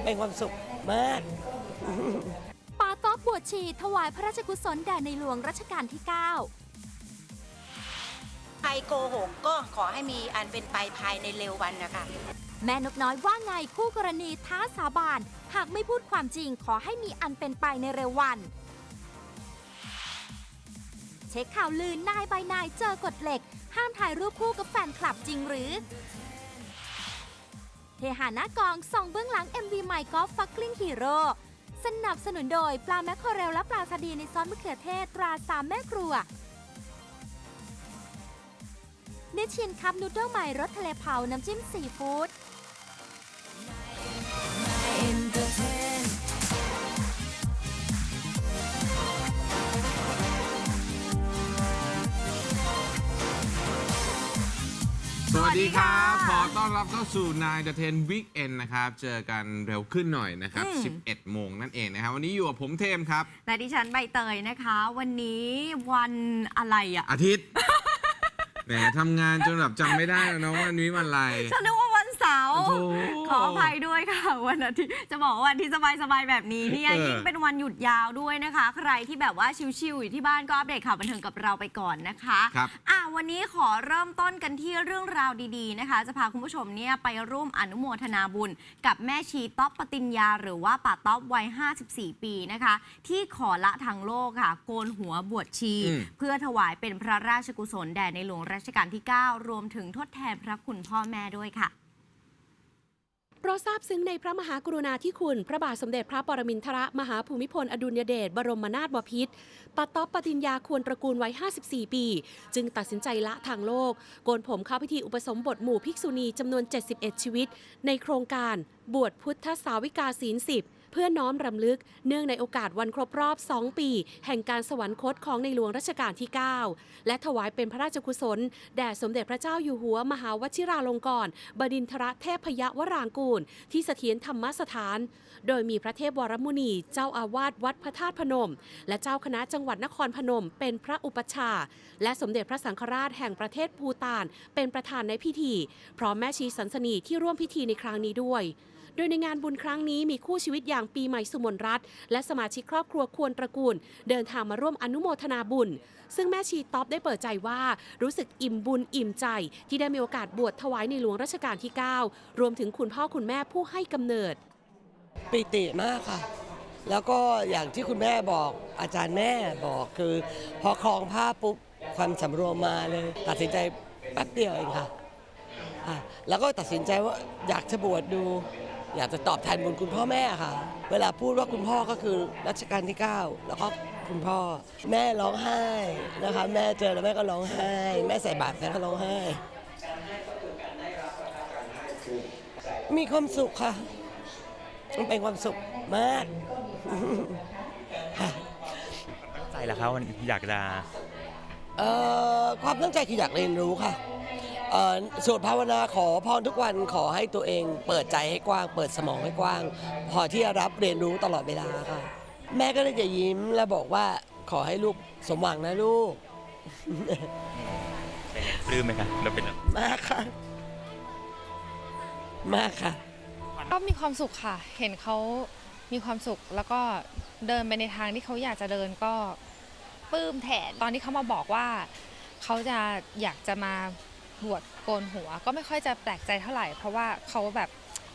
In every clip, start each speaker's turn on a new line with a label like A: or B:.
A: มันเป็นความสุขมาก
B: ปาต๊อบบวชชีถวายพระราชกุศลแด่ในหลวงรัชกาลที่ 9
C: ใครโกหกก็ขอให้มีอันเป็นไปภายในเร็ววันนะคะ
B: แม่นกน้อยว่าไงคู่กรณีท้าสาบาน หากไม่พูดความจริงขอให้มีอันเป็นไปในเร็ววัน เช็คข่าวลือนายใบนายเจอกฎเหล็ก ห้ามถ่ายรูปคู่กับแฟนคลับจริงหรือ เทหานากองส่องเบื้องหลัง MV ใหม่กอล์ฟฟักกลิ้งฮีโร่สนับสนุนโดยปลาแมคโครเรลและปลาซาดีในซอสมะเขือเทศตราสามแม่ครัวนิชชินคัพนูโดลใหม่รสทะเลเผาน้ำจิ้มซีฟู้ด
D: วัสดีครับ
B: ส
D: ข
B: วั
D: อ
B: สดีค่ะ
D: ต้อนรับเข้าสู่นายเดเทนวิกเอนนะครับ เจอกันเร็วขึ้นหน่อยนะครับ
B: อืม
D: 11 โมงนั่นเองนะครับ วันนี้อยู่กับผมเทมครับ
E: และดิฉันใบเตยนะคะ วันนี้วันอะไรอะ
D: อาทิตย์ แหมทำงานจนแบบจำไม่ได้แล้วนะว่าวันนี้วันอะไร
E: ฉันนึกว่าวันเสาร์
D: โอ้โห
E: ขออภัยด้วยค่ะ วันอาทิตย์จะบอกว่าวันที่สบายๆแบบนี้เนี่ย
D: เออ
E: ยิ่งเป็นวันหยุดยาวด้วยนะคะ ใครที่แบบว่าชิวๆอยู่ที่บ้านก็อัปเดตข่าวบันเทิงกับเราไปก่อนนะคะ
D: ครับ
E: อะวันนี้ขอเริ่มต้นกันที่เรื่องราวดีๆนะคะ จะพาคุณผู้ชมเนี่ยไปร่วมอนุโมทนาบุญ กับแม่ชีต๊อปปติญญา หรือว่าป่าต๊อปวัย 54 ปีนะคะ ที่ขอละทางโลกค่ะ โกนหัวบวชชี
D: อืม
E: เพื่อถวายเป็นพระราชกุศลแด่ในหลวงรัชกาลที่ 9 รวมถึงทดแทนพระคุณพ่อแม่ด้วยค่ะ
F: เพราะทราบซึ้งในพระมหากรุณาธิคุณ พระบาทสมเด็จพระปรมินทรมหาภูมิพล อดุลยเดชบรมนาถบพิตรปัตตอปปติญญาควรตระกูลวัย 54 ปี จึงตัดสินใจละทางโลก โกนผมเข้าพิธีอุปสมบทหมู่ภิกษุณีจำนวน 71 ชีวิต ในโครงการบวชพุทธสาวิกาศีลสิบ เพื่อน้อมรำลึกเนื่องในโอกาสวันครบรอบ 2 ปี แห่งการสวรรคตของในหลวงรัชกาลที่ 9 และถวายเป็นพระราชกุศล แด่สมเด็จพระเจ้าอยู่หัวมหาวชิราลงกรณ์บดินทรเทพยวรางกูล ที่เสถียรธรรมสถาน โดยมีพระเทพวรมุนี เจ้าอาวาสวัดพระธาตุพนม และเจ้าคณะจังหวัดนครพนม เป็นพระอุปชา และสมเด็จพระสังฆราชแห่งประเทศภูตาน เป็นประธานในพิธี พร้อมแม่ชีสันสนีที่ร่วมพิธีในครั้งนี้ด้วย โดยในงานบุญครั้งนี้มีคู่ชีวิตอย่างปีใหม่สุมนรัตน์และสมาชิกครอบครัวควรตระกูล เดินทางมาร่วมอนุโมทนาบุญ ซึ่งแม่ชีต๊อปได้เปิดใจว่ารู้สึกอิ่มบุญอิ่มใจ ที่ได้มีโอกาสบวชถวายในหลวงรัชกาลที่ 9 รวมถึงคุณพ่อคุณแม่ผู้ให้กำเนิด
A: ปิติมากค่ะ แล้วก็อย่างที่คุณแม่บอกอาจารย์แม่บอกคือ พอคลองผ้าปุ๊บความสำรวมมาเลย ตัดสินใจแป๊บเดียวเองค่ะอะ แล้วก็ตัดสินใจว่าอยากจะบวชดู อยากจะตอบแทนบุญคุณพ่อแม่ค่ะ เวลาพูดว่าคุณพ่อก็คือรัชกาลที่ 9 แล้วก็คุณพ่อ แม่ร้องไห้นะคะ แม่เจอแล้วแม่ก็ร้องไห้ แม่ใส่บาตรแม่ก็ร้องไห้ มีความสุขค่ะมันเป็นความสุขมาก
G: ใจแล้วครับวันอยากจะ
A: เอ่อความตั้งใจคืออยากเรียนรู้ค่ะ เอ่อสวดภาวนาขอพรทุกวันขอให้ตัวเอง เปิดใจให้กว้าง เปิดสมองให้กว้าง พอที่จะรับเรียนรู้ตลอดเวลาค่ะ แม่ก็เลยจะยิ้มแล้วบอกว่าขอให้ลูกสมหวังนะลูก
G: เป็นไงปลื้มไหมครับเราเป็น
A: มากค่ะ มากค่ะ
H: ก็มีความสุขค่ะ เห็นเขามีความสุขแล้วก็เดินไปในทางที่เขาอยากจะเดินก็ปลื้มแทน ตอนที่เขามาบอกว่า เขาจะอยากจะมา บวชโกนหัวก็ไม่ค่อยจะแปลกใจเท่าไหร่ เพราะว่าเขาแบบ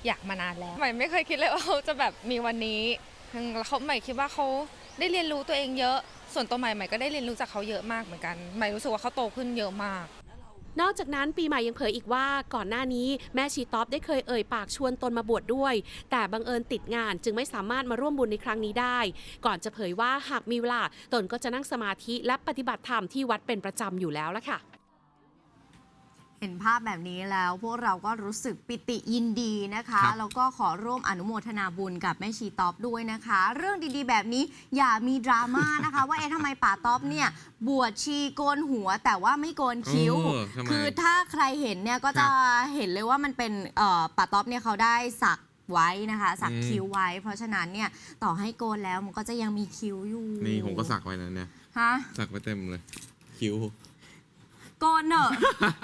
H: อยากมานานแล้วใหม่ไม่เคยคิดเลยว่าเขาจะแบบมีวันนี้แล้วเขาใหม่คิดว่าเขาได้เรียนรู้ตัวเองเยอะ ส่วนตัวใหม่ใหม่ก็ได้เรียนรู้จากเขาเยอะมากเหมือนกันใหม่รู้สึกว่าเขาโตขึ้นเยอะมาก
F: นอกจากนั้นปีใหม่ยังเผยอีกว่าก่อนหน้านี้แม่ชีต๊อปได้เคยเอ่ยปากชวนตนมาบวชดด้วย แต่บังเอิญติดงานจึงไม่สามารถมาร่วมบุญในครั้งนี้ได้ ก่อนจะเผยว่าหากมีเวลาตนก็จะนั่งสมาธิและปฏิบัติธรรมที่วัดเป็นประจำอยู่แล้วล่ะค่ะ
E: เห็นภาพแบบนี้แล้ว พวกเราก็รู้สึกปิติยินดีนะคะ
D: ครับ
E: แล้วก็ขอร่วมอนุโมทนาบุญกับแม่ชีต๊อปด้วยนะคะ เรื่องดีๆ แบบนี้อย่ามีดราม่านะคะ ว่าเอ๊ะทำไมป่าต๊อปเนี่ยบวชชีโกนหัวแต่ว่าไม่โกนคิ้ว
D: เออทำไม
E: คือถ้าใครเห็นเนี่ยก็
D: ครั
E: จะ
D: บ
E: เห็นเลยว่ามันเป็นเอ่อป่าต๊อปเนี่ยเขาได้สักไว้นะคะ สัก
D: อืม
E: คิ้วไว้ เพราะฉะนั้นเนี่ยต่อให้โกนแล้วมันก็จะยังมีคิ้วอยู่
D: นี่ผมก็สักไว้นะเนี่ย
E: ฮะ
D: สักไว้เต็มเลย คิ้ว
E: โกนเนอะ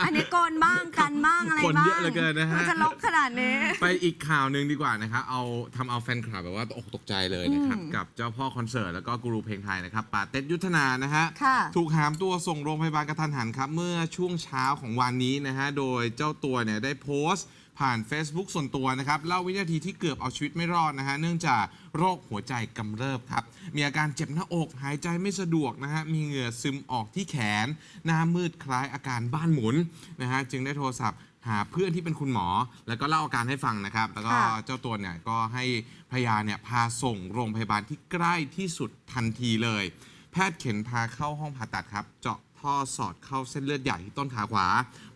E: อันนี้โกนบ้างกันบ้างอะไร
D: คน
E: บ้าง
D: เยอะเหลือเกินนะฮะ
E: มันจะลกขนาดนี้
D: ไปอีกข่าวหนึ่งดีกว่านะครับเอาทำเอาแฟนคลับแบบว่าตกอกตกใจเลยนะครับ
E: อืม
D: กับเจ้าพ่อคอนเสิร์ตแล้วก็กูรูเพลงไทยนะครับปาเต็ดยุทธนานะฮะ
E: ค่ะ
D: ถูกหามตัวส่งโรงพยาบาลกระทันหันครับ เมื่อช่วงเช้าของวันนี้นะฮะ โดยเจ้าตัวเนี่ยได้โพสต์ ผ่าน Facebook ส่วนตัวนะครับเล่าวินาทีที่เกือบเอาชีวิตไม่รอดนะฮะเนื่องจากโรคหัวใจกำเริบครับ มีอาการเจ็บหน้าอกหายใจไม่สะดวกนะฮะมีเหงื่อซึมออกที่แขน หน้ามืดคล้ายอาการบ้านหมุนนะฮะจึงได้โทรศัพท์หาเพื่อนที่เป็นคุณหมอ แล้วก็เล่าอาการให้ฟังนะครับ แล้วก็
E: ค่ะ
D: เจ้าตัวเนี่ยก็ให้พยาเนี่ยพาส่งโรงพยาบาลที่ใกล้ที่สุดทันทีเลย แพทย์เข็นพาเข้าห้องผ่าตัดครับ เจาะท่อสอดเข้าเส้นเลือดใหญ่ที่ต้นขาขวา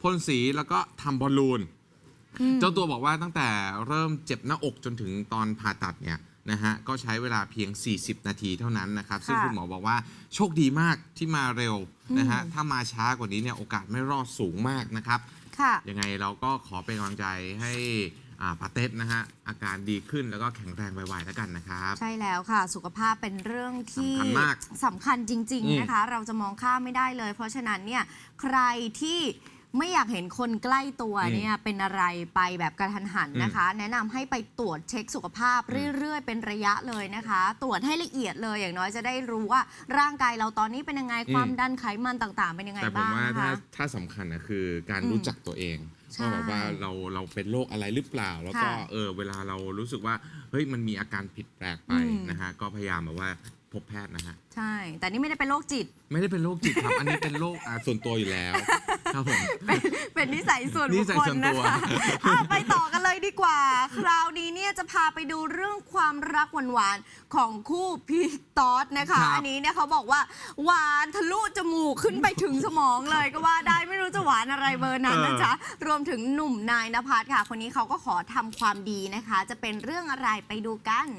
D: พ่นสีแล้วก็ทำบอลลูน เจ้าตัวบอกว่าตั้งแต่เริ่มเจ็บหน้าอกจนถึงตอนผ่าตัดเนี่ยนะฮะก็ใช้เวลาเพียง 40 นาทีเท่านั้นนะครับ ซึ่ง
E: ค่ะ
D: คุณหมอบอกว่าโชคดีมากที่มาเร็วนะฮะถ้ามาช้ากว่านี้เนี่ยโอกาสไม่รอดสูงมากนะครับ
E: ค่ะ
D: ยังไงเราก็ขอเป็นกำลังใจให้อ่าปาเต็ดนะฮะอาการดีขึ้นแล้วก็แข็งแรงไวๆแล้วกันนะครับ
E: ใช่แล้วค่ะ สุขภาพเป็นเรื่องที่
D: สำคัญมาก
E: สำคัญจริง
D: อืม
E: ๆนะคะ เราจะมองข้ามไม่ได้เลย เพราะฉะนั้นเนี่ยใครที่ ไม่อยากเห็นคนใกล้ตัวเนี่ยเป็นอะไรไปแบบกระทันหันนะคะ แนะนำให้ไปตรวจเช็คสุขภาพเรื่อยๆ เป็นระยะเลยนะคะ ตรวจให้ละเอียดเลยอย่างน้อยจะได้รู้ว่าร่างกายเราตอนนี้เป็นยังไงความดันไขมันต่างๆ เป็นยังไง
D: แต่ผม
E: บ้าง
D: ว่า
E: นะ
D: ถ้า
E: คะ
D: ถ้าสำคัญนะคือการ
E: อืม
D: รู้จักตัวเอง
E: ใช่
D: ว่าแบบว่าเราเราเป็นโรคอะไรหรือเปล่า แล้วก็
E: ค่ะ
D: เออเวลาเรารู้สึกว่าเฮ้ยมันมีอาการผิดแปลกไป
E: อืม
D: นะฮะก็พยายามแบบว่า พบแพทย์นะฮะ
E: ใช่ แต่นี่ไม่ได้เป็นโรคจิต
D: ไม่ได้เป็นโรคจิตครับ อันนี้เป็นโรคอ่าส่วนตัวอยู่แล้ว ครับผม
E: เป็นนิสัยส่วน
D: นิ
E: บุค
D: สัย
E: คล
D: ส่วน
E: นะ
D: ตัว
E: คะอะไปต่อกันเลยดีกว่า คราวนี้เนี่ยจะพาไปดูเรื่องความรักหวานๆ ของคู่พีคตอสนะคะ
D: ครับ
E: อันนี้เนี่ยเขาบอกว่า หวานทะลุจมูกขึ้นไปถึงสมองเลยก็ว่าได้ไม่รู้จะหวานอะไรเบอร์นั้นนะจ๊ะ รวมถึงหนุ่มนายนภัสค่ะ คนนี้เขาก็ขอทำความดีนะคะ จะเป็นเรื่องอะไรไปดูกัน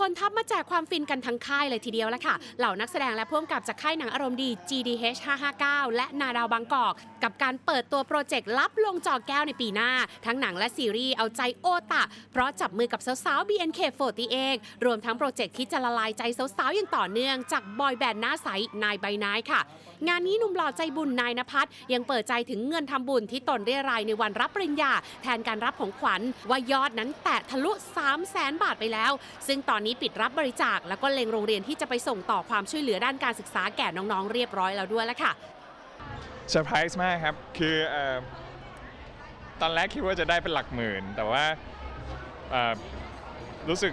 F: คนทัพมาแจกความฟินกันทั้งค่ายเลยทีเดียวละค่ะ เหล่านักแสดงและพ่วงกับจากค่ายหนังอารมณ์ดี GDH 559 และนาดาวบางกอก กับการเปิดตัวโปรเจกต์ลับลงจอแก้วในปีหน้า ทั้งหนังและซีรีส์เอาใจโอตะ เพราะจับมือกับสาว ๆ BNK48 รวมทั้งโปรเจกต์ที่จะละลายใจสาว ๆ อย่างต่อเนื่องจากบอยแบนด์หน้าใสนายใบนายค่ะ งานนี้หนุ่มหล่อใจบุญนายนภัสยังเปิดใจถึงเงินทำบุญที่ตนเรียรายในวันรับปริญญา แทนการรับของขวัญว่ายอดนั้นแตะทะลุ 3 0 0แสนบาทไปแล้ว ซึ่งตอนนี้ปิดรับบริจาคแล้วก็เล็งโรงเรียนที่จะไปส่งต่อความช่วยเหลือด้านการศึกษาแก่น้องๆ เรียบร้อยแล้วด้วยแล้วค่ะ
I: เซอร์ไพรส์มากครับ คืออตอนแรกคิดว่าจะได้เป็นหลักหมื่น แต่ว่ารู้สึก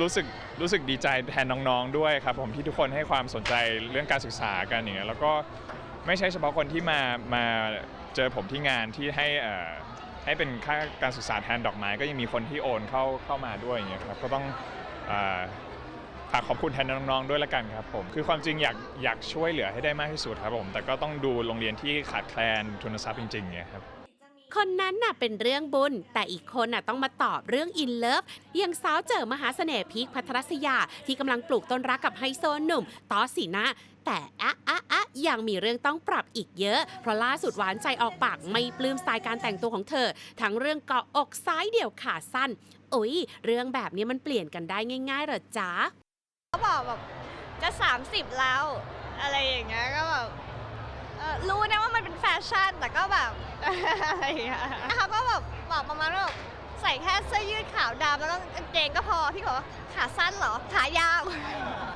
I: รู้สึก รู้สึกดีใจแทนน้องๆด้วยครับผมที่ทุกคนให้ความสนใจเรื่องการศึกษากันอย่างเงี้ยแล้วก็ไม่ใช่เฉพาะคนที่มามาเจอผมที่งานที่ให้เอ่อให้เป็นค่าการศึกษาแทนดอกไม้ก็ยังมีคนที่โอนเข้าเข้ามาด้วยอย่างเงี้ยครับก็ต้องเอ่อฝากขอบคุณแทนน้องๆด้วยละกันครับผมคือความจริงอยากอยากช่วยเหลือให้ได้มากที่สุดครับผมแต่ก็ต้องดูโรงเรียนที่ขาดแคลนทุนทรัพย์จริงๆเนี่ยครับ
F: คนนั้นน่ะเป็นเรื่องบุญ แต่อีกคนน่ะต้องมาตอบเรื่องอินเลิฟอย่างสาวเจอมหาเสน่ห์พีคพัทรศยา ที่กำลังปลูกต้นรักกับไฮโซหนุ่มตอสีนะแต่อะอะอะยังมีเรื่องต้องปรับอีกเยอะ เพราะล่าสุดหวานใจออกปากไม่ปลื้มสไตล์การแต่งตัวของเธอ ทั้งเรื่องเกาะอกซ้ายเดี่ยวขาสั้นโอุ๊ยเรื่องแบบนี้มันเปลี่ยนกันได้ง่ายๆหรอจ๊ะ
J: เขาบอกแบบจะ 30 แล้ว อะไรอย่างเงี้ยก็แบบ เอ่อรู้นะว่ามันเป็นแฟชั่นแต่ก็แบบ อะไรอย่างเงี้ยเขาก็แบบบอกประมาณว่าแบบใส่แค่เสื้อยืดขาวดำแล้วก็กางเกงก็พอพี่บอกว่าขาสั้นเหรอขายาว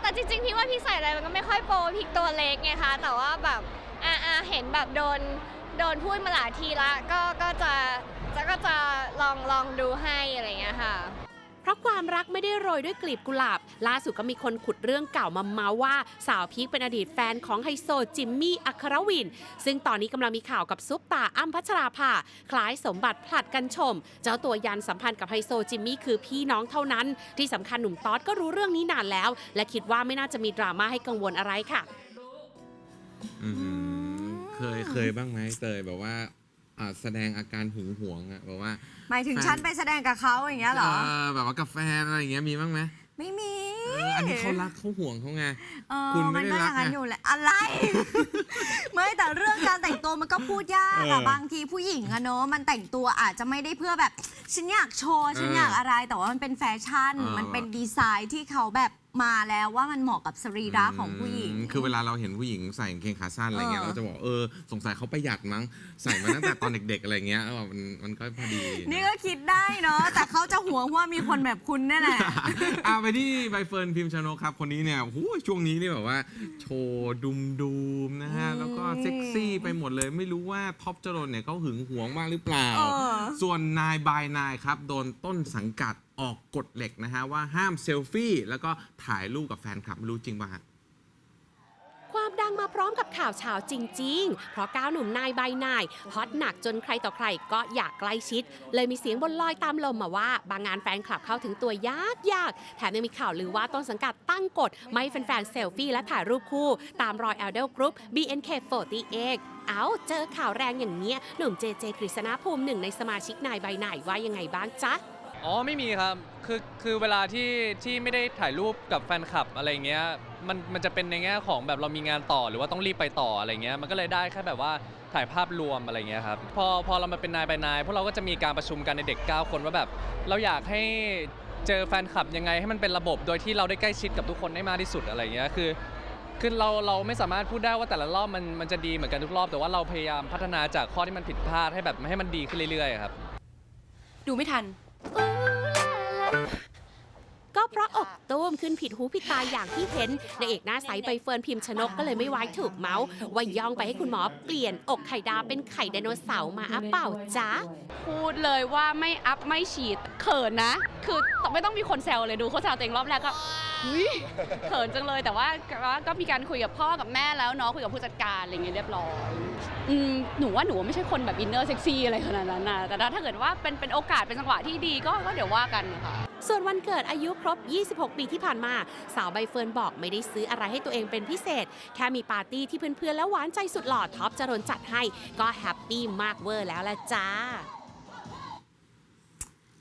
J: แต่จริงๆพี่ว่าพี่ใส่อะไรมันก็ไม่ค่อยโปรพี่ตัวเล็กไงคะแต่ว่าแบบอ่าอ่าเห็นแบบโดนโดนพูดมาหลายทีละก็ก็จะจะก็จะลองลองดูให้อะไรอย่างเงี้ยค่ะ
F: เพราะความรักไม่ได้โรยด้วยกลีบกุหลาบ ล่าสุดก็มีคนขุดเรื่องเก่ามาเมาว่าสาวพีคเป็นอดีตแฟนของไฮโซจิมมี่อัครวิน ซึ่งตอนนี้กำลังมีข่าวกับซุปตาอ้ำพัชราภาคล้ายสมบัติผลัดกันชม เจ้าตัวยันสัมพันธ์กับไฮโซจิมมี่คือพี่น้องเท่านั้น ที่สำคัญหนุ่มต๊อดก็รู้เรื่องนี้นานแล้ว และคิดว่าไม่น่าจะมีดราม่าให้กังวลอะไรค่ะ
D: อืมเคยเคยบ้างไหมเตยแบบว่า อ่าแสดงอาการหึงหวงอะแบบว่า
E: หมายถึงฉันไปแสดงกับเขาอย่างเงี้ยเหรอ
D: เออแบบว่ากับแฟนอะไรอย่างเงี้ยมีบ้างไหม
E: ไม่มี
D: เอออันนี้เขารักเขาห่วงเขาไง
E: เออ
D: คุณไม่
E: มัน
D: ได้
E: ก็อ
D: รัก
E: ย่างนั้น
D: ไง
E: อยู่แหละอะไร ไม่แต่เรื่องการแต่งตัวมันก็พูดยาก
D: เอ
E: อะ
D: อบา
E: งทีผู้หญิงอะเนอะมันแต่งตัวอาจจะไม่ได้เพื่อแบบ ฉันอยากโชว์ ฉัน
D: เออ
E: อยากอะไร แต่ว่ามันเป็นแฟชั่น
D: เออ
E: มันเป็นดีไซน์ที่เขาแบบ มาแล้วว่ามันเหมาะกับสรีระของผู้หญิง
D: อืมคือเวลาเราเห็นผู้หญิงใส่กางเกงขาสั้นอะไรเงี้ย
E: เออ
D: เราจะบอกเออสงสัยเขาประหยัดมั้งใส่มาตั้งแต่ตอนเด็ก ๆ อะไรเงี้ยเออมันมันก็พอดี
E: นี่ก็คิดได้เนาะแต่เขาจะหวงว่ามีคนแบบคุณนี่แหละ
D: เอาไปที่ใบเฟิร์นพิมพ์ชนกครับ คนนี้เนี่ยหูยช่วงนี้นี่แบบว่า โชว์ดุมดูมๆนะฮะ แล้วก็เซ็กซี่ไปหมดเลย ไม่รู้ว่าท็อปจรนเนี่ยเขาหึงหวงมากหรือเปล่า
E: เออ
D: ส่วนนายบายนายครับ โดนต้นสังกัดออกกฎเหล็กนะฮะว่าห้ามเซลฟี่แล้วก็ถ่ายรูปกับแฟนคลับไม่รู้จริงป่ะฮะ
F: ความดังมาพร้อมกับข่าวเช้าจริง ๆ เพราะก้าวหนุ่มนายใบนายฮอตหนักจนใครต่อใครก็อยากใกล้ชิด เลยมีเสียงบนลอยตามลมมาว่า บางงานแฟนคลับเข้าถึงตัวยากยากแถมยังมีข่าวลือว่าต้นสังกัดตั้งกฎ ไม่ให้แฟนๆเซลฟี่และถ่ายรูปคู่ ตามรอยแอลเดลกรุ๊ป BNK48 เอาเจอข่าวแรงอย่างเนี้ยหนุ่มเจเจกฤษณภูมิหนึ่งในสมาชิกนายใบนายว่ายังไงบ้างจ๊ะ
K: อ๋อไม่มีครับคือคือเวลาที่ที่ไม่ได้ถ่ายรูปกับแฟนคลับอะไรเงี้ยมันมันจะเป็นในแง่ของแบบเรามีงานต่อหรือว่าต้องรีบไปต่ออะไรเงี้ยมันก็เลยได้แค่แบบว่าถ่ายภาพรวมอะไรเงี้ยครับพอพอเรามาเป็นนายไปนายพวกเราก็จะมีการประชุมกันในเด็ก 9 คนว่าแบบ เราอยากให้เจอแฟนคลับยังไงให้มันเป็นระบบโดยที่เราได้ใกล้ชิดกับทุกคนได้มากที่สุดอะไรเงี้ยคือคือเราเราไม่สามารถพูดได้ว่าแต่ละรอบมันมันจะดีเหมือนกันทุกรอบแต่ว่าเราพยายามพัฒนาจากข้อที่มันผิดพลาดให้แบบให้มันดีขึ้นเรื่อยๆครับ
E: ดูไม่ทัน
F: ก็เพราะอกตุ้มขึ้นผิดหูผิดตาอย่างที่เห็นนางเอกหน้าใสใบเฟิร์นพิมพ์ชนกก็เลยไม่ไว้ถูกเมาส์ว่าย่องไปให้คุณหมอเปลี่ยนอกไข่ดาวเป็นไข่ไดโนเสาร์มาอะเปล่าจ๊ะ
L: พูดเลยว่าไม่อัพไม่ฉีดเขินนะ คือไม่ต้องมีคนแซวเลยดูโฆษณาตัวเองรอบแรกก็ เฮ้ยเขินจังเลยแต่ว่าก็ก็มีการคุยกับพ่อกับแม่แล้วเนาะคุยกับผู้จัดการอะไรเงี้ยเรียบร้อยอืมหนูว่าหนูไม่ใช่คนแบบอินเนอร์เซ็กซี่อะไรขนาดนั้นนะแต่ถ้าเกิดว่าเป็นเป็นโอกาสเป็นจังหวะที่ดีก็ก็เดี๋ยวว่ากันค่ะ
F: ส่วนวันเกิดอายุครบ 26 ปีที่ผ่านมา สาวใบเฟิร์นบอกไม่ได้ซื้ออะไรให้ตัวเองเป็นพิเศษ แค่มีปาร์ตี้ที่เพื่อนๆและหวานใจสุดหล่อท็อปจรนจัดให้ ก็แฮปปี้มากเวอร์แล้วละจ้า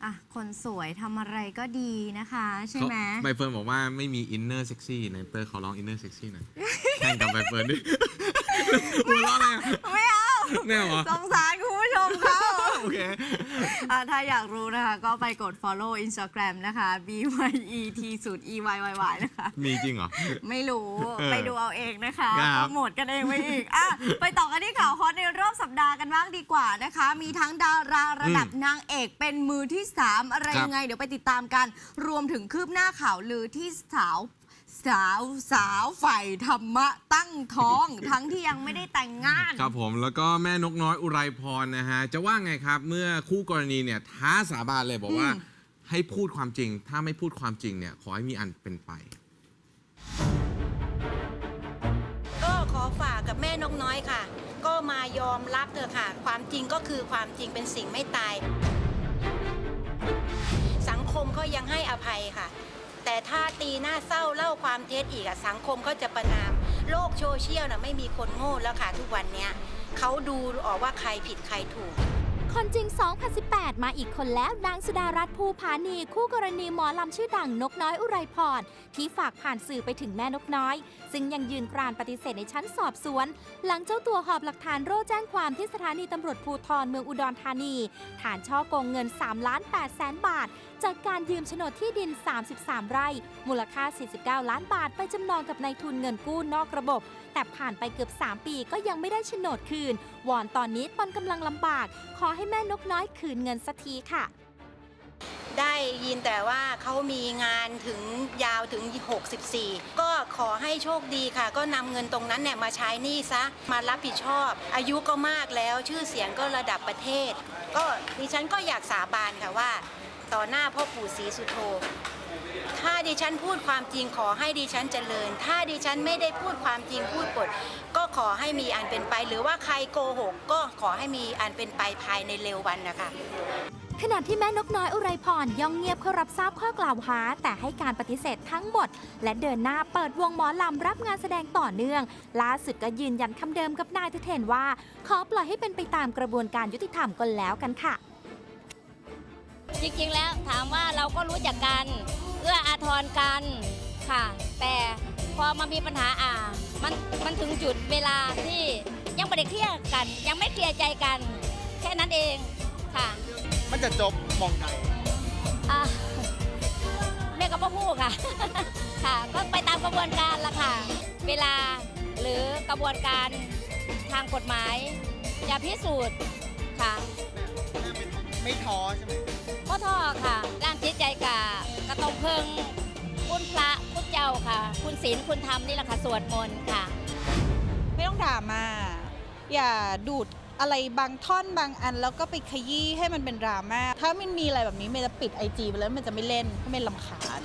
E: อะคนสวยทำอะไรก็ดีนะคะ ใช่ไหม
D: ใบเฟิร์นบอกว่าไม่มีอินเนอร์เซ็กซี่นะเตอร์ขอร้องอินเนอร์เซ็กซี่หน่อยแข่งกับใบเฟิร์นดิหัวเราะอะไรอะ
E: ไม่เอา
D: ไม่เอาเหรอ
E: สงสารคุณผู้ชมเขา
D: โอเค
E: อะถ้าอยากรู้นะคะ ก็ไปกด follow Instagram นะคะ b y e t 0 e y y y นะคะ
D: มีจริงเหรอ
E: ไม่รู้
D: เออ
E: ไปดูเอาเองนะคะ
D: ครับ
E: โปรโมทกันเองไปอีกอะไปต่อกันที่ข่าวฮอตในรอบสัปดาห์กันบ้างดีกว่านะคะ มีทั้งดาราระดับนางเอกเป็นมือที่ 3 อะไรยังไง เดี๋ยวไปติดตามกัน รวมถึงคืบหน้าข่าวลือที่สาว สาวสาวฝ่ายธรรมะตั้งท้อง ทั้งที่ยังไม่ได้แต่งงาน
D: ครับผมแล้วก็แม่นกน้อยอุไรพรนะฮะ จะว่าไงครับเมื่อคู่กรณีเนี่ยท้าสาบานเลยบอกว่า
E: อืม
D: ให้พูดความจริง ถ้าไม่พูดความจริงเนี่ยขอให้มีอันเป็นไป
C: ก็ขอฝากกับแม่นกน้อยค่ะ ก็มายอมรับเถอะค่ะ ความจริงก็คือความจริงเป็นสิ่งไม่ตาย สังคมก็ยังให้อภัยค่ะ แต่ถ้าตีหน้าเศร้าเล่าความเท็จอีกอะสังคมก็จะประนาม โลกโซเชียลนะไม่มีคนโง่แล้วค่ะทุกวันเนี้ยเขาดูออกว่าใครผิดใครถูก
B: คนจริง 2018 มาอีกคนแล้วนางสุดารัตน์ภูผานีคู่กรณีหมอลำชื่อดังนกน้อยอุไรพรที่ฝากผ่านสื่อไปถึงแม่นกน้อย ซึ่งยังยืนกรานปฏิเสธในชั้นสอบสวน หลังเจ้าตัวหอบหลักฐานโร่แจ้งความที่สถานีตำรวจภูธรเมืองอุดรธานี ฐานช่อโกงเงิน3ล้าน8แสนบาท จากการยืมโฉนดที่ดิน 33 ไร่ มูลค่า 49 ล้านบาท ไปจำนองกับนายทุนเงินกู้นอกระบบ แต่ผ่านไปเกือบ 3 ปีก็ยังไม่ได้โฉนดคืน วอนตอนนี้ตนกำลังลำบาก ขอให้แม่นกน้อยคืนเงินสักทีค่ะ
C: ได้ยินแต่ว่าเขามีงานถึงยาวถึง 64 ก็ขอให้โชคดีค่ะ ก็นำเงินตรงนั้นเนี่ยมาใช้หนี้ซะ มารับผิดชอบ อายุก็มากแล้วชื่อเสียงก็ระดับประเทศ ก็ดิฉันก็อยากสาบานค่ะว่า ต่อหน้าพ่อปู่ศรีสุโธ ถ้าดิฉันพูดความจริงขอให้ดิฉันเจริญ ถ้าดิฉันไม่ได้พูดความจริงพูดปด ก็ขอให้มีอันเป็นไป หรือว่าใครโกหก ก็ขอให้มีอันเป็นไปภายในเร็ววันนะคะ
B: ขณะที่แม่นกน้อยอุไรพรย่องเงียบเข้ารับทราบข้อกล่าวหา แต่ให้การปฏิเสธทั้งหมด และเดินหน้าเปิดวงหมอลำรับงานแสดงต่อเนื่องล่าสุดก็ยืนยันคำเดิมกับนายทุเทนว่า ขอปล่อยให้เป็นไปตามกระบวนการยุติธรรมก็แล้วกันค่ะ
M: จริงๆแล้วถามว่าเราก็รู้จักกัน เอื้ออาทรกันค่ะ แต่พอมามีปัญหาอ่ามันมันถึงจุดเวลาที่ยังไม่ได้เคลียร์กัน ยังไม่เคลียร์ใจกัน แค่นั้นเองค่ะ
N: มันจะจบมองไหน
M: อะแม่กับพ่อผู้ค่ะ ค่ะ ก็ไปตามกระบวนการละค่ะ เวลาหรือกระบวนการทางกฎหมายอย่าพิสูจน์ค่ะ
N: ไม่ท้อใช่ไหม
M: พ่อท่อค่ะร่างจิตใจกะกระตงเพิงคุณพระคุณเจ้าค่ะ คุณศีลคุณธรรมนี่แหละค่ะสวดมนต์ค่ะ
O: ไม่ต้องด่ามา อย่าดูดอะไรบางท่อนบางอันแล้วก็ไปขยี้ให้มันเป็นดราม่าถ้ามันมีอะไรแบบนี้เมย์จะปิดไอจีไปแล้วมันจะไม่เล่นเพราะเมย์ลำคาญ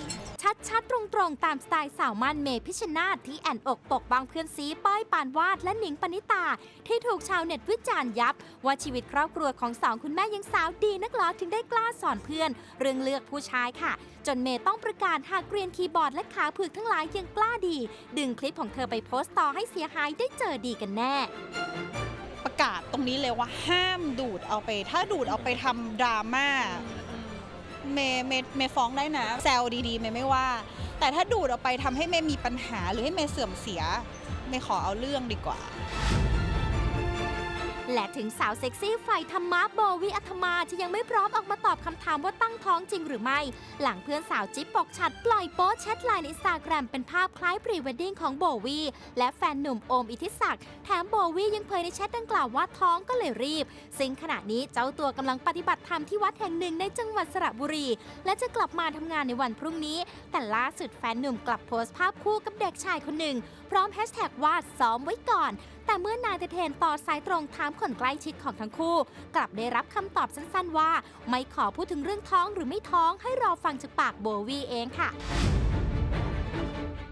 B: ชัดๆ ตรงๆ ตามสไตล์สาวมันเมพิชนาธิ์ที่แอนอกปกบางเพื่อนซีป้อยปานวาดและหนิงปณิตา ที่ถูกชาวเน็ตวิจารณ์ยับ ว่าชีวิตครอบครัวของสองคุณแม่ยังสาวดีนักหรอถึงได้กล้าสอนเพื่อน เรื่องเลือกผู้ชายค่ะ จนเมย์ต้องประกาศหากเกรียนคีย์บอร์ดและขาผึกทั้งหลายยังกล้าดี ดึงคลิปของเธอไปโพสต์ต่อให้เสียหายได้เจอดีกันแน่
O: ประกาศตรงนี้เลยว่าห้ามดูดเอาไป ถ้าดูดเอาไปทำดราม่า เมย์เมย์เมย์ฟ้องได้นะแซวดีๆเมย์ไม่ว่า แต่ถ้าดูดออกไปทำให้เมย์มีปัญหาหรือให้เมย์เสื่อมเสียเมย์ขอเอาเรื่องดีกว่า
B: และถึงสาวเซ็กซี่ไฟธรรมะโบวิอัธมาที่ยังไม่พร้อมออกมาตอบคำถามว่าตั้งท้องจริงหรือไม่ หลังเพื่อนสาวจิ๊บปกชัด ปล่อยโป๊แชทไลน์ในอินสตาแกรมเป็นภาพคล้ายพรีเวดดิ้งของโบวีและแฟนหนุ่มโอมอิทธิศักดิ์แถมโบวียังเผยในแชทดังกล่าวว่าท้องก็เลยรีบ ซึ่งขณะนี้เจ้าตัวกำลังปฏิบัติธรรมที่วัดแห่งหนึ่งในจังหวัดสระบุรี และจะกลับมาทำงานในวันพรุ่งนี้ แต่ล่าสุดแฟนหนุ่มกลับโพสต์ภาพคู่กับเด็กชายคนหนึ่ง พร้อมแฮชแท็กว่าซ้อมไว้ก่อน แต่เมื่อนายเตเทนต่อสายตรงถามคนใกล้ชิดของทั้งคู่ กลับได้รับคำตอบสั้นๆว่า ไม่ขอพูดถึงเรื่องท้องหรือไม่ท้องให้รอฟังจากปากโบวีเองค่ะ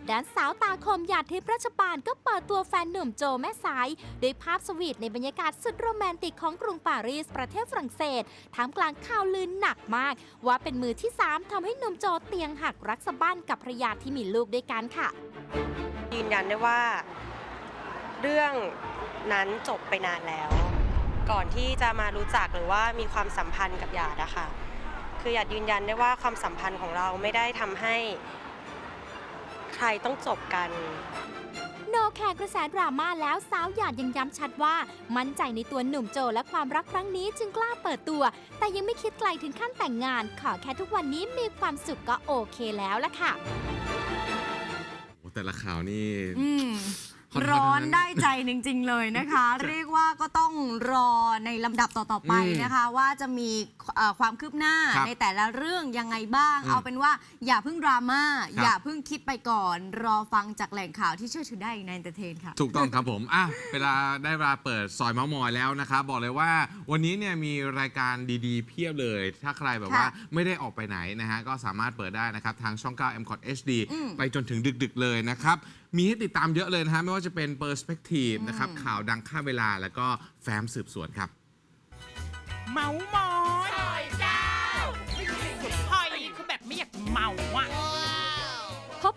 B: ด้านสาวตาคมหยาดทิพย์ราชปานก็เปิดตัวแฟนหนุ่มโจแม่สายด้วยภาพสวีทในบรรยากาศสุดโรแมนติกของกรุงปารีสประเทศฝรั่งเศสท่ามกลางข่าวลือหนักมาก ว่าเป็นมือที่ 3ทำให้หนุ่มโจเตียงหักรักสะบั้นกับภรรยาที่มีลูกด้วยกันค่ะ
P: ยืนยันได้ว่า เรื่องนั้นจบไปนานแล้ว ก่อนที่จะมารู้จักหรือว่ามีความสัมพันธ์กับหยาดอะค่ะคือหยาดยืนยันได้ว่าความสัมพันธ์ของเราไม่ได้ทำให้ใครต้องจบกัน
B: โนแคร์กระแสดราม่าแล้วสาวหยาดยังย้ำชัดว่า มั่นใจในตัวหนุ่มโจและความรักครั้งนี้จึงกล้าเปิดตัว แต่ยังไม่คิดไกลถึงขั้นแต่งงาน ขอแค่ทุกวันนี้มีความสุขก็โอเคแล้วละค่ะ
D: โอ้แต่ละข่าวนี่
E: อืม
D: ค่อนข้าง
E: ร้อน
D: ทั้งนั้น
E: ได้ใจจริง ๆ เลยนะคะ เรียกว่าก็ต้องรอในลำดับต่อๆไป
D: อืม
E: นะคะ ว่าจะมีเอ่อความคืบหน้า
D: ครับ
E: ในแต่ละเรื่องยังไงบ้าง
D: อืม
E: เอาเป็นว่าอย่าเพิ่งดราม่า
D: ครับ
E: อย่าเพิ่งคิดไปก่อน รอฟังจากแหล่งข่าวที่เชื่อถือได้ในเอนเตอร์เทนค่ะ
D: ถูกต้องครับผมอะเวลาได้เวลาเปิดซอยเมาส์มอยแล้วนะครับบอกเลยว่าวันนี้เนี่ยมีรายการดีๆ เพียบเลย ถ้าใครแบบว่า
E: ค่ะ
D: ไม่ได้ออกไปไหนนะฮะก็สามารถเปิดได้นะครับทางช่อง9 m c o t HD
E: อืม
D: ไปจนถึงดึก ๆ เลยนะครับมีให้ติดตามเยอะเลยนะฮะไม่ว่าจะเป็น Perspective นะครับข่าวดังข้ามเวลาแล้วก็แฟ้มสืบสวนครับ
N: เมามอยหอยเจ้าหอยคือแบบไม่อยากเมาอะ
F: พบ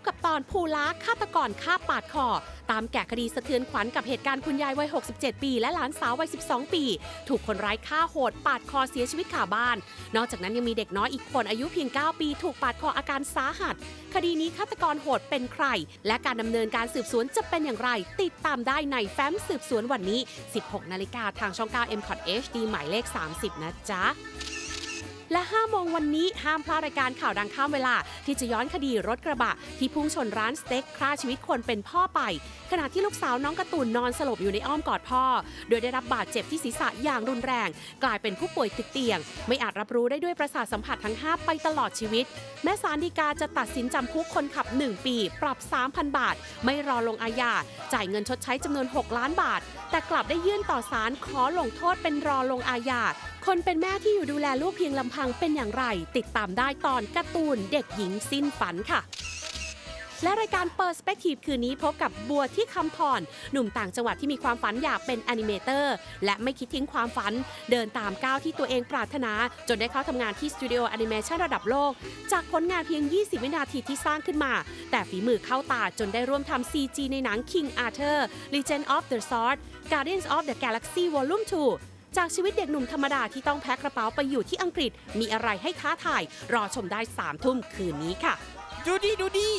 F: กับตอนภูล้าฆาตกรฆ่าปาดคอ ตามแกะคดีสะเทือนขวัญกับเหตุการณ์คุณยายวัย 67 ปี และหลานสาววัย 12 ปี ถูกคนร้ายฆ่าโหด ปาดคอเสียชีวิตขาบ้าน นอกจากนั้นยังมีเด็กน้อยอีกคนอายุเพียง 9 ปี ถูกปาดคออาการสาหัส คดีนี้ฆาตกรโหดเป็นใคร และการดำเนินการสืบสวนจะเป็นอย่างไร ติดตามได้ในแฟ้มสืบสวนวันนี้ 16 นาฬิกาทางช่อง9 m c o t HD หมายเลข 30 นะจ๊ะ และ5โมงวันนี้ห้ามพลาดรายการข่าวดังข้ามเวลา ที่จะย้อนคดีรถกระบะ ที่พุ่งชนร้านสเต็กฆ่าชีวิตคนเป็นพ่อไป ขณะที่ลูกสาวน้องการ์ตูนนอนสลบอยู่ในอ้อมกอดพ่อ โดยได้รับบาดเจ็บที่ศีรษะอย่างรุนแรง กลายเป็นผู้ป่วยติดเตียง ไม่อาจรับรู้ได้ด้วยประสาทสัมผัสทั้ง 5 ไปตลอดชีวิต แม่สารดีกาจะตัดสินจำคุกคนขับ 1 ปี ปรับ 3,000 บาท ไม่รอลงอาญาจ่ายเงินชดใช้จำนวน 6 ล้านบาท แต่กลับได้ยื่นต่อศาลขอลงโทษเป็นรอลงอาญา คนเป็นแม่ที่อยู่ดูแลลูกเพียงลำพังเป็นอย่างไร ติดตามได้ตอนการ์ตูนเด็กหญิงสิ้นฝันค่ะและรายการ Perspective คืนนี้พบกับบัวที่คำพร หนุ่มต่างจังหวัดที่มีความฝันอยากเป็นแอนิเมเตอร์ และไม่คิดทิ้งความฝัน เดินตามก้าวที่ตัวเองปรารถนา จนได้เข้าทำงานที่สตูดิโอแอนิเมชันระดับโลก จากผลงานเพียง 20 วินาทีที่สร้างขึ้นมา แต่ฝีมือเข้าตาจนได้ร่วมทำ CG ในหนัง King Arthur Legend of the Sword Guardians of the Galaxy Volume 2 จากชีวิตเด็กหนุ่มธรรมดาที่ต้องแพ็คกระเป๋าไปอยู่ที่อังกฤษ มีอะไรให้ท้าทาย รอชมได้3ทุ่มคืนนี้ค่ะ
N: ดูดีดูดี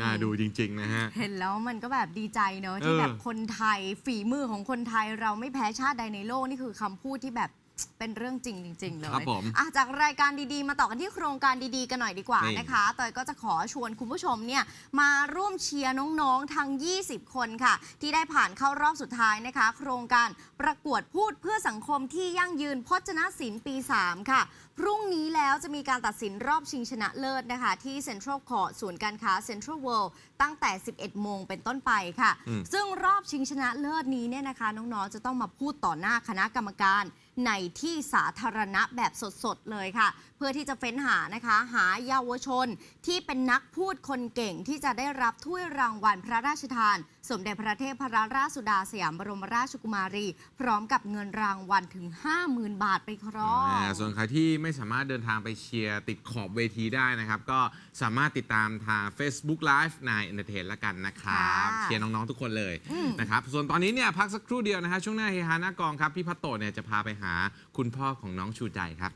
D: น่าดูจริง ๆ นะฮะ
E: เห็นแล้วมันก็แบบดีใจเนอะ
D: เออ
E: ที่แบบคนไทยฝีมือของคนไทยเราไม่แพ้ชาติใดในโลก นี่คือคำพูดที่แบบ เป็นเรื่องจริงจริง ๆ เลย
D: ครับผม
E: อะจากรายการดีๆ มาต่อกันที่โครงการดีๆ กันหน่อยดีกว่า
D: นี่
E: นะคะเตยก็จะขอชวนคุณผู้ชมเนี่ยมาร่วมเชียร์น้องๆ ทั้ง 20 คนค่ะ ที่ได้ผ่านเข้ารอบสุดท้ายนะคะ โครงการประกวดพูดเพื่อสังคมที่ยั่งยืนพจนศิลป์ปี 3 ค่ะ พรุ่งนี้แล้วจะมีการตัดสินรอบชิงชนะเลิศนะคะ ที่เซ็นทรัลคอร์ศูนย์การค้าเซ็นทรัลเวิลด์ตั้งแต่ 11 โมงเป็นต้นไปค่ะ
D: อืม
E: ซึ่งรอบชิงชนะเลิศนี้เนี่ยนะคะ น้องๆ จะต้องมาพูดต่อหน้าคณะกรรมการ ในที่สาธารณะแบบสดๆเลยค่ะ เพื่อที่จะเฟ้นหานะคะ หาเยาวชนที่เป็นนักพูดคนเก่งที่จะได้รับถ้วยรางวัลพระราชทาน สมเด็จพระเทพรัตนราชสุดาสยามบรมราชกุมารี พร้อมกับเงินรางวัลถึง 50,000 บาทไปครอง
D: อ่าส่วนใครที่ไม่สามารถเดินทางไปเชียร์ติดขอบเวทีได้นะครับ ก็สามารถติดตามทาง Facebook Live นายเอนเตอร์เทนละกันนะครับ
E: ค่ะ
D: เชียร์น้อง ๆ ทุกคนเลย
E: อืม
D: นะครับ ส่วนตอนนี้เนี่ยพักสักครู่เดียวนะฮะช่วงหน้าเฮฮาหน้ากองครับ พี่พัตโตเนี่ยจะพาไปหาคุณพ่อของน้องชูใจครับ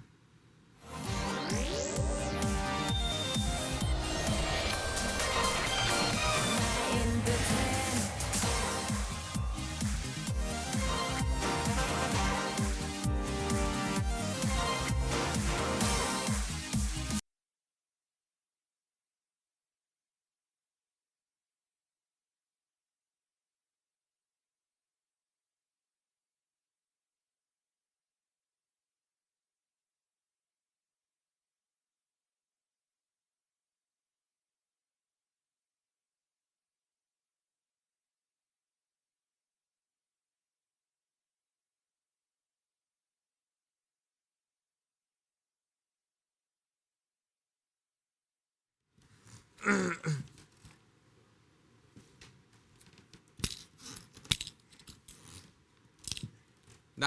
D: ได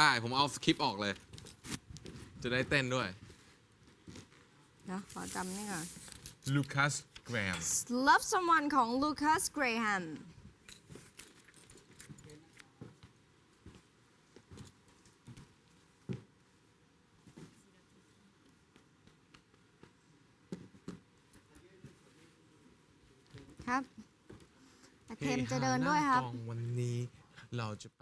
D: ้ผมเอาสคริปต์ออกเลย จะได้เต้นด้วย
E: นะขอจำนี่ก่อน
D: ลูคัสแกรม
E: Love Someone ของ Lucas Graham ครับแต่เทม จะเดินด้วยครับ
D: เฮฮาหน้ากองวันนี้เราจะไป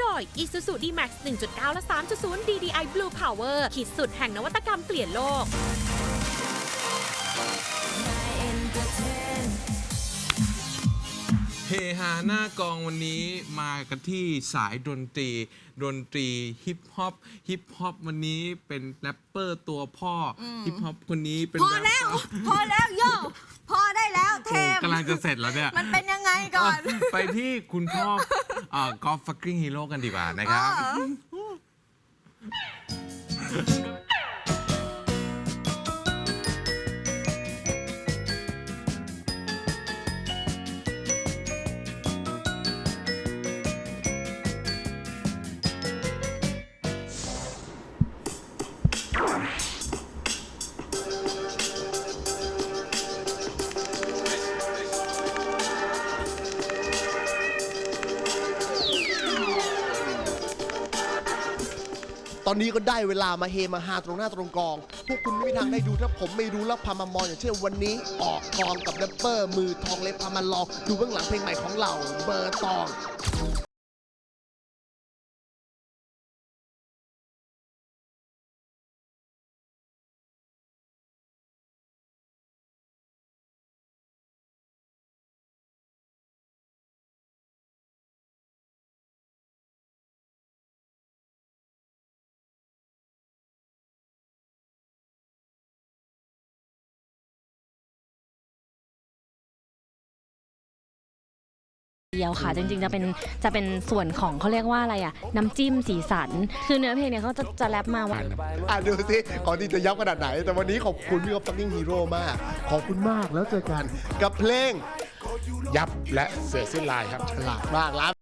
F: โดย Isuzu D-Max 1.9 และ 3.0 DDI Blue Power ขีดสุดแห่งนวัตกรรมเปลี่ยนโลก
D: ฮฮาหน้ากองวันนี้มากันที่สายดนตรี ดนตรีฮิปฮอปฮิปฮอปวันนี้เป็นแรปเปอร์ตัวพ่ออ
E: ม
D: ฮิปฮอปคนนี้เป็น
E: พอแล้วพอแล้วโยพอได้แล้วเท
D: โอ้
E: ม
D: กำลังจะเสร็จแล้วเนี่ย
E: มันเป็นยังไงก่อน
D: ไปที่คุณพ่อกอล์ฟฟักกิ้งฮีโร่กันดีกว่านะครับ
Q: ตอ นนี้ก็ได้เวลามาเฮมาฮาตรงหน้าตรงกอง พวกคุณไม่มีทางได้ดูถ้าผมไม่รู้แล้วพามามองอย่างเช่นวันนี้ออกกองกับแรปเปอร์มือทองเล็บพามาลองดูเบื้องหลังเพลงใหม่ของเราเบอร์ตอง
R: เดียวค่ะ จริงๆจะเป็นจะเป็นส่วนของเขาเรียกว่าอะไรอะน้ำจิ้มสีสัน คือเนื้อเพลงเนี่ยเขาจะจะแรปมาว่า
Q: อะดูสิขอที่จะยับขนาดไหน แต่วันนี้ขอบคุณพี่กอล์ฟฟักกิ้งฮีโร่มาก ขอบคุณมากแล้วเจอกันกับเพลงยับและเสือสิ้นลายครับฉลาดมากล้า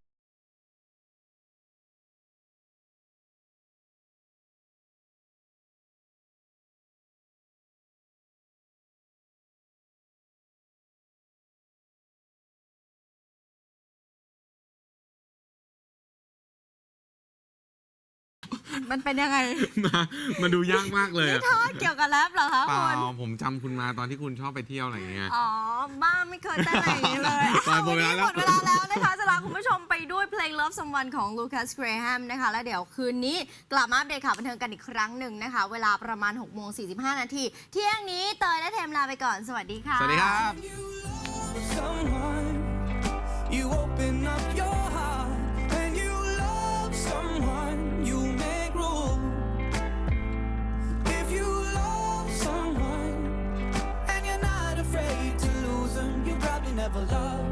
E: มันเป็นยังไง
D: มามาดูยากมากเลย
E: นี่
D: อะ
E: เธอเกี่ยวกับแรปเหรอคะ
D: เปล่า
E: คุณ
D: ผมจำคุณมาตอนที่คุณชอบไปเที่ยวอะไรอย่างเงี้ย
E: อ๋อ บ้าไม่เคยเต้นอะไรอย่างนี้เลย
D: ไปหมดเวลาแล้ว
E: หมดเวลาแล้วนะคะจะลาคุณผู้ชมไปด้วยเพลง Love Someone ของ Lucas Graham นะคะ แล้วเดี๋ยวคืนนี้กลับมาอัปเดตข่าวบันเทิงกันอีกครั้งหนึ่งนะคะ เวลาประมาณ6โมง45 นาที เที่ยงนี้เตยและเทมลาไปก่อน สวัสดีค่ะ
D: สวัสดีครับ
S: someone never loved